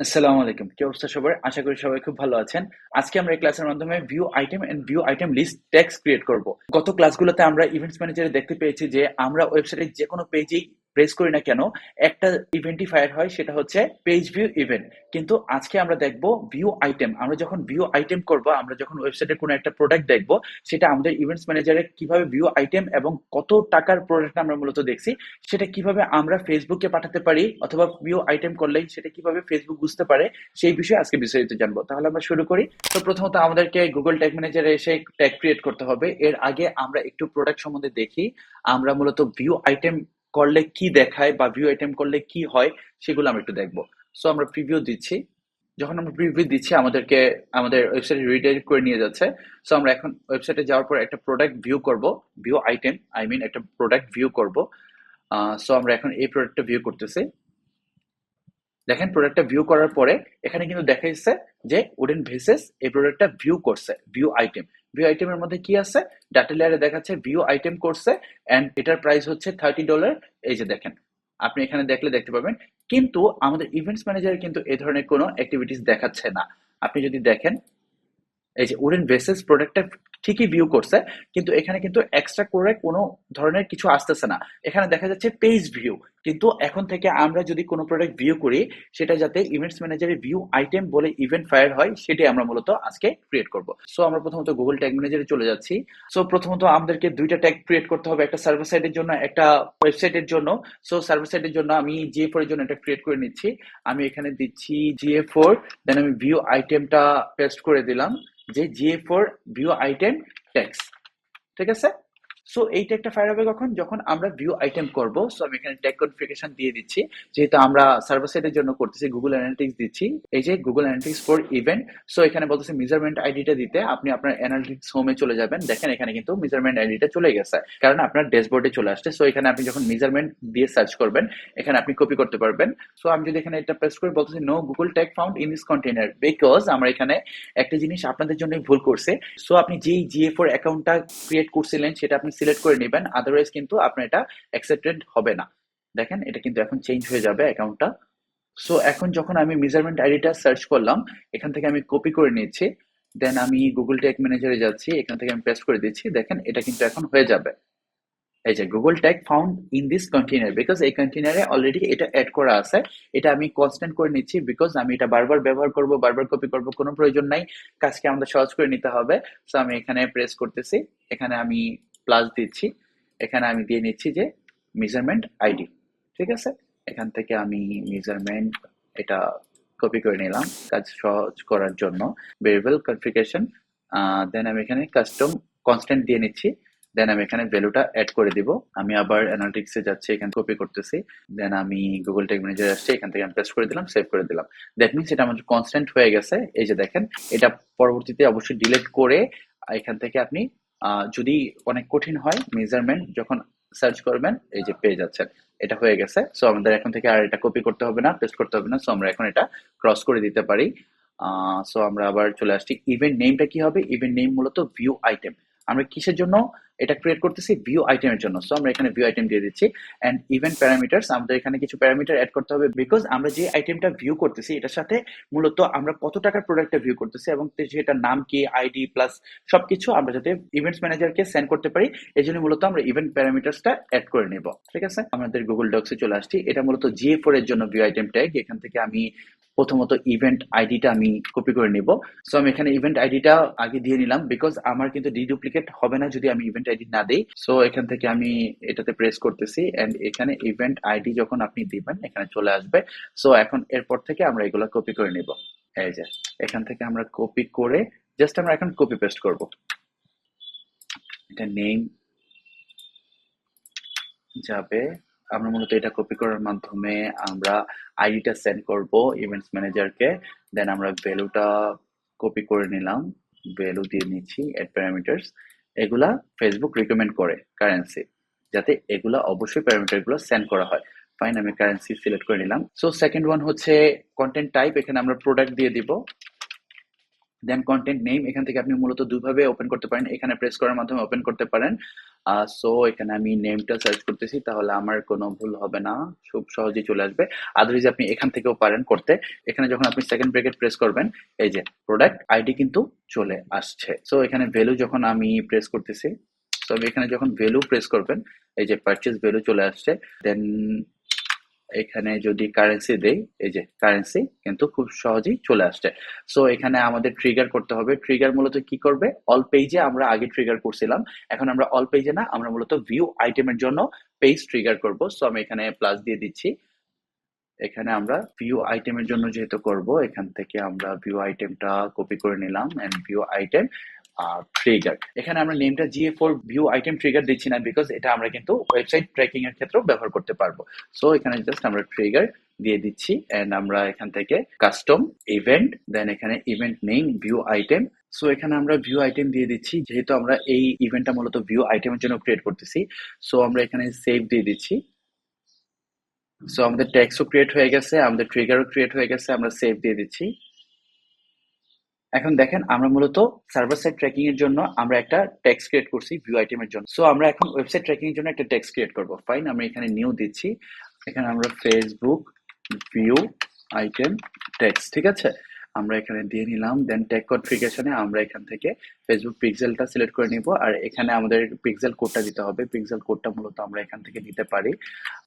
আসসালামু আলাইকুম। কি অবস্থা সবার? আশা করি সবাই খুব ভালো আছেন। আজকে আমরা এই ক্লাসের মাধ্যমে view item and view item list text create করব। গত ক্লাসগুলোতে আমরা ইভেন্টস ম্যানেজারে দেখতে পেয়েছি যে আমরা ওয়েবসাইটের যে কোনো পেজেই প্রেস করি না কেন, একটা ইভেন্টই ফায়ার হয়, সেটা হচ্ছে পেজ ভিউ ইভেন্ট কিন্তু আজকে আমরা দেখব ভিউ আইটেম আমরা যখন ভিউ আইটেম করব, আমরা যখন ওয়েবসাইটে কোনো একটা প্রোডাক্ট দেখব, সেটা আমাদের ইভেন্টস ম্যানেজারে কীভাবে ভিউ আইটেম এবং কত টাকার প্রোডাক্ট আমরা মূলত দেখছি, সেটা কীভাবে আমরা ফেসবুকে পাঠাতে পারি অথবা ভিউ আইটেম করলেই সেটা কীভাবে ফেসবুক বুঝতে পারে, সেই বিষয়ে আজকে বিস্তারিত জানব। তাহলে আমরা শুরু করি। তো প্রথমত আমাদেরকে গুগল ট্যাগ ম্যানেজারে এসে ট্যাগ ক্রিয়েট করতে হবে। এর আগে আমরা একটু প্রোডাক্ট সম্বন্ধে দেখি। আমরা মূলত ভিউ আইটেম করলে কি দেখায় বা ভিউ আইটেম করলে কি হয়, সেগুলো আমরা একটু দেখব। সো আমরা প্রিভিউ দিচ্ছি। যখন আমরা প্রিভিউ দিচ্ছি, আমাদেরকে, আমাদের ওয়েবসাইট রিডাইরেক্ট করে নিয়ে যাচ্ছে। সো আমরা এখন ওয়েবসাইটে যাওয়ার পর একটা প্রোডাক্ট ভিউ করব। ভিউ আইটেম আই মিন একটা প্রোডাক্ট ভিউ করব। সো আমরা এখন এই প্রোডাক্টটা ভিউ করতেছি। দেখেন প্রোডাক্টটা ভিউ করার পরে এখানে কিন্তু দেখা যাচ্ছে যে উডেন ভেসেস এই প্রোডাক্টটা ভিউ করছে ভিউ আইটেম ভিউ আইটেমের মধ্যে কি আছে? ডাটা লেয়ারে দেখাচ্ছে ভিউ আইটেম করছে এন্ড এটার প্রাইস হচ্ছে থার্টি ডলার এই যে দেখেন, আপনি এখানে দেখলে দেখতে পাবেন। কিন্তু আমাদের ইভেন্টস ম্যানেজার কিন্তু এই ধরনের কোনো অ্যাক্টিভিটিস দেখাচ্ছে না। আপনি যদি দেখেন, এই যে উডেন ভেসেস প্রোডাক্টটা ঠিকই ভিউ করছে, কিন্তু এখানে কিন্তু এক্সট্রা করে কোনো ধরনের কিছু আসতেছে না। এখানে দেখা যাচ্ছে পেজ ভিউ কিন্তু এখন থেকে আমরা যদি কোনো প্রোডাক্ট ভিউ করি, সেটা যাতে ইভেন্টস ম্যানেজারে ভিউ আইটেম বলে ইভেন্ট ফায়ার হয়, সেটাই আমরা মূলত আজকে ক্রিয়েট করব। সো আমরা প্রথমত গুগল ট্যাগ ম্যানেজারে চলে যাচ্ছি। সো প্রথমত আমাদেরকে দুইটা ট্যাগ ক্রিয়েট করতে হবে, একটা সার্ভার সাইডের জন্য, একটা ওয়েবসাইটের জন্য। সো সার্ভার সাইডের জন্য আমি জিএ ফোর এর জন্য একটা ক্রিয়েট করে নিচ্ছি। আমি এখানে দিচ্ছি জিএ ফোর দেন আমি ভিউ আইটেমটা পেস্ট করে দিলাম। যে GA four view item text ঠিক আছে? সো এই একটা ফায়ার হবে কখন? যখন আমরা ভিউ আইটেম করব। সো আমি এখানে ট্যাগ কনফিগারেশন দিয়ে দিচ্ছি। যেহেতু আমরা সার্ভার সাইডের জন্য করতেছি গুগল অ্যানালিটিক্স দিচ্ছি। এই যে Google analytics for event so এখানে বলতেছে মেজারমেন্ট আইডিটা দিতে। আপনি আপনার অ্যানালিটিক্স হোমে চলে যাবেন। দেখেন এখানে কিন্তু মেজারমেন্ট আইডিটা চলে গেছে। কারণ আপনার ড্যাশবোর্ডে চলে আসছে। সো এখানে আপনি যখন মেজারমেন্ট দিয়ে সার্চ করবেন, এখানে আপনি কপি করতে পারবেন। সো আমি যদি এখানে এটা পেস্ট করে, বলতেছি no Google tag found in this container because আমরা এখানে একটা জিনিস আপনাদের জন্য ভুল করছে। সো আপনি যেই জিএ ফোর অ্যাকাউন্টটা ক্রিয়েট করছিলেন, সেটা আপনি সিলেক্ট করে নেবেন আদারওয়াইজ কিন্তু আপনার এটা অ্যাকসেপ্টেড হবে না। দেখেন, এটা কিন্তু এখন চেঞ্জ হয়ে যাবে অ্যাকাউন্টটা সো এখন যখন আমি মেজারমেন্ট আইডিটা সার্চ করলাম, এখান থেকে আমি কপি করে নিচ্ছি দেন আমি গুগল ট্যাগ ম্যানেজারে যাচ্ছি, এখান থেকে আমি পেস্ট করে দিচ্ছি, দেখেন, এটা কিন্তু এখন হয়ে যাবে। এই যে Google tag found in this container because এই কন্টেনারে অলরেডি এটা অ্যাড করা আছে, এটা আমি কনস্ট্যান্ট করে নিচ্ছি বিকজ আমি এটা বারবার ব্যবহার করব, বারবার কপি করব, কোনো প্রয়োজন নাই, কাজকে আমাদের সহজ করে নিতে হবে। সো আমি এখানে প্রেস করতেছি, এখানে আমি প্লাস দিচ্ছি। এখানে আমি দিয়ে নিচ্ছি যে মেজারমেন্ট আইডি ঠিক আছে? এখান থেকে আমি মেজারমেন্ট এটা কপি করে নিলাম কাজ সহজ করার জন্য। ভেরিয়েবল কনফিগারেশন দেন আমি এখানে কাস্টম কনস্ট্যান্ট দিয়ে নিচ্ছি। দেন আমি এখানে ভ্যালুটা অ্যাড করে দিব। আমি আবার অ্যানালিটিক্সে যাচ্ছি, এখানে কপি করতেছি। দেন আমি গুগল টেক ম্যানেজার আসছি, এখান থেকে আমি পেস্ট করে দিলাম সেভ করে দিলাম। দ্যাট মিনস এটা আমার কনস্ট্যান্ট হয়ে গেছে। এই যে দেখেন, এটা পরবর্তীতে অবশ্যই ডিলিট করে এখান থেকে আপনি যদি অনেক কঠিন হয় মেজারমেন্ট যখন সার্চ করবেন, এই যে পেয়ে যাচ্ছেন এটা হয়ে গেছে। সো আমাদের এখন থেকে আর এটা কপি করতে হবে না পেস্ট করতে হবে না। সো আমরা এখন এটা ক্রস করে দিতে পারি। সো আমরা আবার চলে আসছি। ইভেন্ট নেমটা কি হবে? ইভেন্ট নেম মূলত ভিউ আইটেম আমরা কিসের জন্য? এটা ক্রিয়েট করতেছি ভিউ আইটেমের জন্য। সো আমরা এখানে ভিউ আইটেম দিয়ে দিচ্ছি। অ্যান্ড ইভেন্ট প্যারামিটার্স আমাদের এখানে কিছু প্যারামিটার অ্যাড করতে হবে বিকজ আমরা যে আইটেমটা ভিউ করতেছি, এটার সাথে মূলত আমরা কত টাকার প্রোডাক্টটা ভিউ করতেছি এবং সেটার নাম কি আইডি প্লাস সবকিছু আমরা যাতে ইভেন্টস ম্যানেজারকে সেন্ড করতে পারি, এই জন্য মূলত আমরা ইভেন্ট প্যারামিটার্সটা অ্যাড করে নেব। ঠিক আছে? আমাদের গুগল ডক্সে চলে আসছি। এটা মূলত জিএ ফোর এর জন্য ভিউ আইটেম ট্যাগ এখান থেকে আমি প্রথমত ইভেন্ট আইডিটা আমি কপি করে নিব। সো আমি এখানে ইভেন্ট আইডিটা আগে দিয়ে নিলাম বিকজ আমার কিন্তু ডিডুপ্লিকেট হবে না যদি আমি ইভেন্ট আইডি না দিই। সো এখান থেকে আমি এটাতে প্রেস করতেছি এন্ড এখানে ইভেন্ট আইডি যখন আপনি দিবেন, এখানে চলে আসবে। সো এখন এরপর থেকে আমরা এগুলো কপি করে নিব। এই যে, এখান থেকে আমরা কপি করে জাস্ট আমরা এখন কপি পেস্ট করব। এটা নেম যাবে আমরা মূলত এটা কপি করার মাধ্যমে আমরা আইডিটা সেন্ড করব ইভেন্টস ম্যানেজারকে দেন আমরা ভ্যালুটা কপি করে নিলাম ভ্যালু দিয়ে নিচ্ছি এড প্যারামিটার্স এগুলা ফেসবুক রিকমেন্ড করে কারেন্সি যাতে এগুলা অবশ্যই প্যারামিটারগুলো সেন্ড করা হয়। ফাইন আমি কারেন্সি সিলেক্ট করে নিলাম। সো সেকেন্ড ওয়ান হচ্ছে কন্টেন্ট টাইপ এখানে আমরা প্রোডাক্ট দিয়ে দিব। দেন কন্টেন্ট নেম এখান থেকে আপনি মূলত দুইভাবে ওপেন করতে পারেন। এখানে প্রেস করার মাধ্যমে ওপেন করতে পারেন। সো এখানে আমি নেমটা সার্চ করতেছি, তাহলে আমার কোনো ভুল হবে না। খুব সহজেই চলে আসবে। আদারওয়াইজ আপনি এখান থেকেও পারেন করতে। এখানে যখন আপনি সেকেন্ড ব্রেকেট প্রেস করবেন, এই যে প্রোডাক্ট আইডি কিন্তু চলে আসছে। সো এখানে ভ্যালু যখন আমি প্রেস করতেছি তো এখানে যখন ভ্যালু প্রেস করবেন, এই যে পারচেজ ভ্যালু চলে আসছে দেন এখানে যদি কারেন্সি দেই, এই যে কারেন্সি কিন্তু খুব সহজেই চলে আসছে। সো এখানে আমাদের ট্রিগার করতে হবে। ট্রিগার মূলত কি করবে? অল পেজে আমরা আগে ট্রিগার করছিলাম। এখন আমরা অল পেজে না, আমরা মূলত ভিউ আইটেমের জন্য পেজ ট্রিগার করব। সো আমি এখানে প্লাস দিয়ে দিচ্ছি। এখানে আমরা ভিউ আইটেমের জন্য যেহেতু করব, এখান থেকে আমরা ভিউ আইটেমটা কপি করে নিলাম এন্ড ভিউ আইটেম ট্রিগার এখানে আমরা নেমটা GA four view item trigger দিচ্ছি না বিকজ এটা আমরা কিন্তু ওয়েবসাইট ট্র্যাকিং এর ক্ষেত্রেও ব্যবহার করতে পারব। সো এখানে জাস্ট আমরা ট্রিগার দিয়ে দিচ্ছি এন্ড আমরা এখান থেকে কাস্টম ইভেন্ট দেন এখানে event name view item so এখানে আমরা ভিউ আইটেম দিয়ে দিচ্ছি, যেহেতু আমরা এই ইভেন্টটা মূলত ভিউ আইটেমের জন্য ক্রিয়েট করতেছি। সো আমরা এখানে সেভ দিয়ে দিচ্ছি। সো আমাদের ট্যাক্সও ক্রিয়েট হয়ে গেছে, আমাদের ট্রিগারও ক্রিয়েট হয়ে গেছে, আমরা সেভ দিয়ে দিচ্ছি। এখন দেখেন, আমরা মূলত সার্ভার সাইড ট্র্যাকিং এর জন্য আমরা একটা ট্যাক্স ক্রিয়েট করছি ভিউ আইটেম এর জন্য। সো আমরা এখন ওয়েবসাইট ট্র্যাকিং এর জন্য একটা ট্যাক্স ক্রিয়েট করব। ফাইন আমরা এখানে নিউ দিচ্ছি। এখানে আমরা ফেসবুক ভিউ আইটেম ট্যাক্স ঠিক আছে? আমরা এখানে দিয়ে নিলাম। দেন ট্যাগ কনফিগারেশনে আমরা এখান থেকে ফেসবুক পিক্সেলটা সিলেক্ট করে নিব। আর এখানে আমাদের পিক্সেল কোডটা দিতে হবে। পিক্সেল কোডটা মূলত আমরা এখান থেকে দিতে পারি।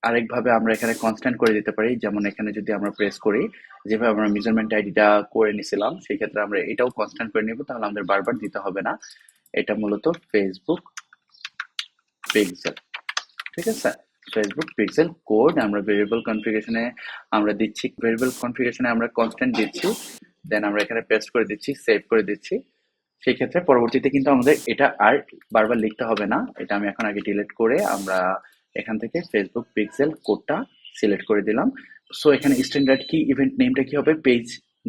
আরেকভাবে আমরা এখানে কনস্ট্যান্ট করে দিতে পারি। যেমন এখানে যদি আমরা প্রেস করি, যেভাবে আমরা মেজারমেন্ট আইডিটা করে নিছিলাম, সেই ক্ষেত্রে আমরা এটাও কনস্ট্যান্ট করে নিব। তাহলে আমাদের বারবার দিতে হবে না। এটা মূলত ফেসবুক পিক্সেল ঠিক আছে? ফেসবুক পিক্সেল কোড আমরা ভেরিয়েবল কনফিগারেশনে আমরা দিচ্ছি। ভেরিয়েবল কনফিগারেশনে আমরা কনস্ট্যান্ট দিচ্ছি। দেন আমরা এখানে পেস্ট করে দিচ্ছি সেভ করে দিচ্ছি। সেই ক্ষেত্রে পরবর্তীতে কিন্তু আমাদের এটা আর বারবার লিখতে হবে না। এটা আমি এখন আগে ডিলিট করে আমরা এখান থেকে ফেসবুক পিক্সেল কোডটা সিলেক্ট করে দিলাম। সো এখানে স্ট্যান্ডার্ড কি ইভেন্ট নেমটা কি হবে? পেজ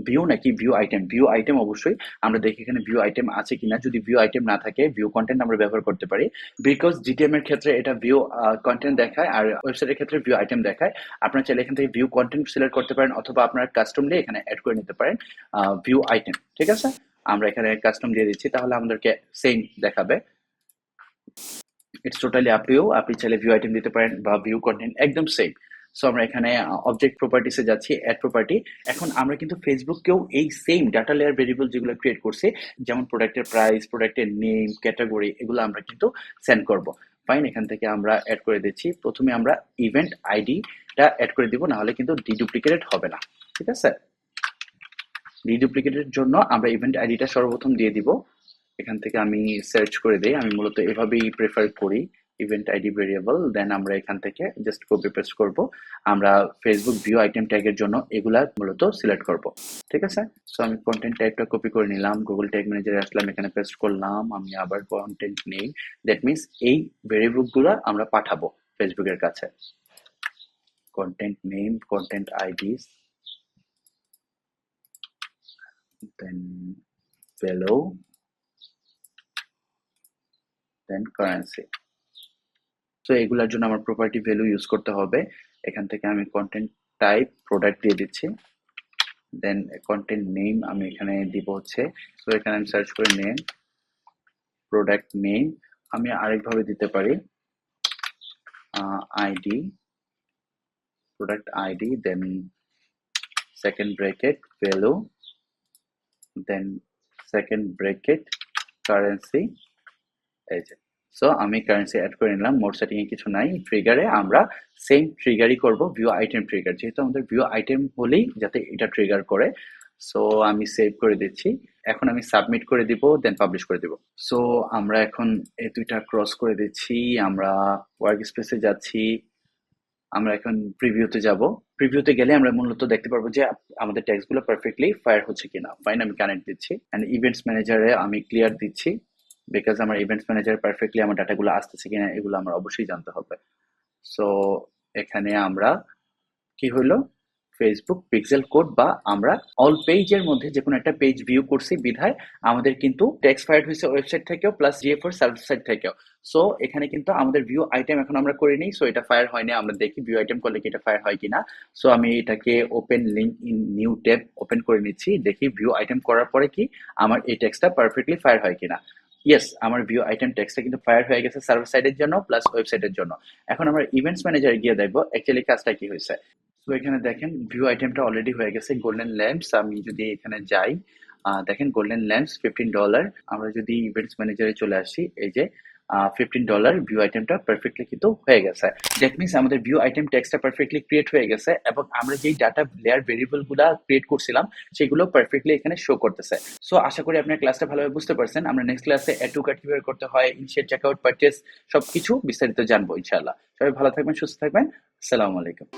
ভিউ নাকি ভিউ আইটেম ভিউ আইটেম অবশ্যই আমরা দেখি এখানে ভিউ আইটেম আছে কিনা। যদি ভিউ আইটেম না থাকে ভিউ কন্টেন্ট আমরা ব্যবহার করতে পারি। বিকজ জিটিএম এর ক্ষেত্রে এটা ভিউ কন্টেন্ট দেখায় আর ওয়েবসাইটের ক্ষেত্রে ভিউ আইটেম দেখায়। আপনারা চাইলে এখান থেকে ভিউ কন্টেন্ট সিলেক্ট করতে পারেন অথবা আপনার কাস্টমলি এখানে অ্যাড করে নিতে পারেন ভিউ আইটেম ঠিক আছে? আমরা এখানে কাস্টম দিয়ে দিচ্ছি, তাহলে আমাদেরকে সেম দেখাবে। ইটস টোটালি আপনিও আপনি চাইলে ভিউ আইটেম দিতে পারেন বা ভিউ কন্টেন্ট একদম সেম সো আমরা এখানে অবজেক্ট প্রপার্টিসে যাচ্ছি অ্যাড প্রপার্টি এখন আমরা কিন্তু ফেসবুককেও এই সেম ডাটা লেয়ার ভেরিয়েবল যেগুলো ক্রিয়েট করছি, যেমন প্রোডাক্টের প্রাইস প্রোডাক্টের নেম ক্যাটাগরি এগুলো আমরা কিন্তু সেন্ড করব। ফাইন এখান থেকে আমরা অ্যাড করে দিচ্ছি। প্রথমে আমরা ইভেন্ট আইডিটা অ্যাড করে দিব, নাহলে কিন্তু ডিডুপ্লিকেটেড হবে না। ঠিক আছে? ডিডুপ্লিকেটের জন্য আমরা ইভেন্ট আইডিটা সর্বপ্রথম দিয়ে দিব। এখান থেকে আমি সার্চ করে দিই। আমি মূলত এভাবেই প্রেফার করি। ইভেন্ট আইডি ভেরিয়েবল দেন আমরা এখান থেকে জাস্ট কপি পেস্ট করব। আমরা ফেসবুক ভিউ আইটেম ট্যাগের জন্য এগুলা মূলত সিলেক্ট করব। ঠিক আছে? সো আমি কন্টেন্ট টাইপটা কপি করে নিলাম গুগল ট্যাগ ম্যানেজারে আসলাম, এখানে পেস্ট করলাম, আমি আবার কন্টেন্ট নেই। দ্যাট মিনস এই ভেরিয়েবলগুলো আমরা পাঠাবো ফেসবুকের কাছে। Content name content IDs then below then currency তো এগুলোর জন্য আমার প্রপার্টি ভ্যালু ইউজ করতে হবে। এখান থেকে আমি কন্টেন্ট টাইপ প্রোডাক্ট দিয়ে দিচ্ছি। দেন কন্টেন্ট নেম আমি এখানে দিব হচ্ছে। তো এখানে আমি সার্চ করে নেম প্রোডাক্ট নেম আমি আরেকভাবে দিতে পারি। ID product ID then second bracket value then second bracket currency এই যে। সো আমি কারেন্সি অ্যাড করে নিলাম, মোট সেটিং এ কিছু নাই ট্রিগারে আমরা সেম ট্রিগারই করব ভিউ আইটেম ট্রিগার যেহেতু আমাদের ভিউ আইটেম হলেই যাতে এটা ট্রিগার করে। সো আমি সেভ করে দিচ্ছি, এখন আমি সাবমিট করে দিব দেন পাবলিশ করে দিব। সো আমরা এখন এই দুইটা ক্রস করে দিচ্ছি, আমরা ওয়ার্ক স্পেসে যাচ্ছি, আমরা এখন প্রিভিউতে যাব। প্রিভিউতে গেলে আমরা মূলত দেখতে পারব যে আমাদের ট্যাক্সগুলো পারফেক্টলি ফায়ার হচ্ছে কিনা। ফাইন আমি কানেক্ট দিচ্ছি। অ্যান্ড ইভেন্টস ম্যানেজারে আমি ক্লিয়ার দিচ্ছি। বিকজ আমার ইভেন্টস ম্যানেজার পারফেক্টলি আমার ডাটাগুলো আসতেছে কিনা, এগুলো আমার অবশ্যই জানতে হবে। সো এখানে আমরা কি হলো ফেসবুক পিক্সেল কোড বা আমরা অল পেজের মধ্যে যে কোনো একটা পেজ ভিউ করছি বিধায় আমাদের কিন্তু টেক্সট ফায়ার হয়েছে ওয়েবসাইট থেকেও প্লাস জিএফওর সার্ভিস সাইট থেকেও। সো এখানে কিন্তু আমাদের ভিউ আইটেম এখন আমরা করিনি সো এটা ফায়ার হয়নি, আমরা দেখি ভিউ আইটেম করলে কি এটা ফায়ার হয় কিনা। সো আমি এটাকে open link in new tab open করে নিচ্ছি, দেখি ভিউ আইটেম করার পরে কি আমার এই টেক্সটটা পারফেক্টলি ফায়ার হয় কিনা। ইয়েস আমার ভিউ আইটেম টেক্সটা কিন্তু ফায়ার হয়ে গেছে সার্ভার সাইডের জন্য প্লাস ওয়েবসাইটের জন্য। এখন আমরা ইভেন্টস ম্যানেজারে গিয়ে দেখব অ্যাকচুয়ালি কাজটা কি হয়েছে। তো এখানে দেখেন ভিউ আইটেমটা অলরেডি হয়ে গেছে গোল্ডেন ল্যাম্পস আমি যদি এখানে যাই দেখেন গোল্ডেন ল্যাম্পস ফিফটিন ডলার আমরা যদি ইভেন্টস ম্যানেজারে চলে আসি, এই যে ফিফটিন ডলার ভিউ আইটেমটা পারফেক্টলি কিন্তু হয়ে গেছে। দ্যাট মিনস আমাদের ভিউ আইটেম টেক্সটটা পারফেক্টলি ক্রিয়েট হয়ে গেছে এবং আমরা যেই ডাটা লেয়ার ভেরিয়েবলগুলা ক্রিয়েট করছিলাম, সেগুলো পারফেক্টলি এখানে শো করতেছে। সো আশা করি আপনার ক্লাসটা ভালোভাবে বুঝতে পারছেন। আমরা নেক্সট ক্লাসে এড টু কার্ড কীভাবে করতে হয় ইনিশিয়েট চেকআউট পারচেস সবকিছু বিস্তারিত জানব, ইনশাআল্লাহ। সবাই ভালো থাকবেন, সুস্থ থাকবেন। আসসালামু আলাইকুম।